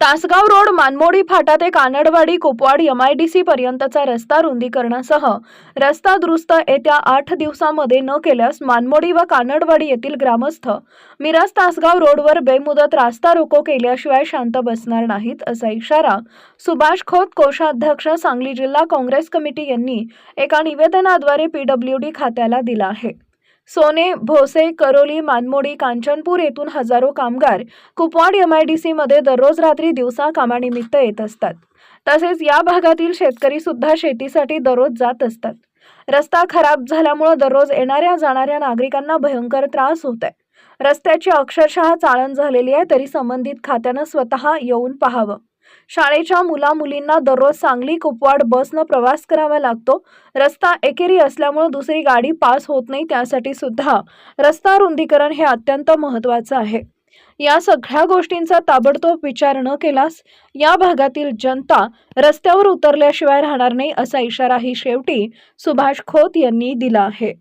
Tasgaon road मानमोडी फाटा ते कानडवाडी Kupwad MIDC पर्यंतचा रस्ता रुंदीकरणासह रस्ता दुरुस्त येत्या आठ दिवसामध्ये न केल्यास मानमोडी व कानडवाडी येथील ग्रामस्थ मिराज तासगाव रोडवर बेमुदत रास्ता रोको केल्याशिवाय शांत बसणार नाहीत असा इशारा सुभाष खोत कोषाध्यक्ष सांगली जिल्हा काँग्रेस कमिटी यांनी एका निवेदनाद्वारे पीडब्ल्यूडी खात्याला दिला आहे. सोने भोसे करोली मानमोडी कांचनपूर येथून हजारो कामगार कुपवाड एमआयडीसी मध्ये दररोज रात्री दिवसा कामानिमित्त येत असतात. तसेच या भागातील शेतकरी सुद्धा शेतीसाठी दररोज जात असतात. रस्ता खराब झाल्यामुळे दररोज येणाऱ्या जाणाऱ्या नागरिकांना भयंकर त्रास होत आहे रस्त्याची अक्षरशः चाळण झालेली आहे तरी संबंधित खात्यानं स्वतः येऊन पाहावं. शाळेच्या मुला मुलींना दररोज सांगली कुपवाड बसनं प्रवास करावा लागतो. रस्ता एकेरी असल्यामुळे दुसरी गाडी पास होत नाही त्यासाठी सुद्धा रस्ता रुंदीकरण हे अत्यंत महत्त्वाचं आहे. या सगळ्या गोष्टींचा ताबडतोब विचार न केलास या भागातील जनता रस्त्यावर उतरल्याशिवाय राहणार नाही असा इशाराही शेवटी सुभाष खोत यांनी दिला आहे.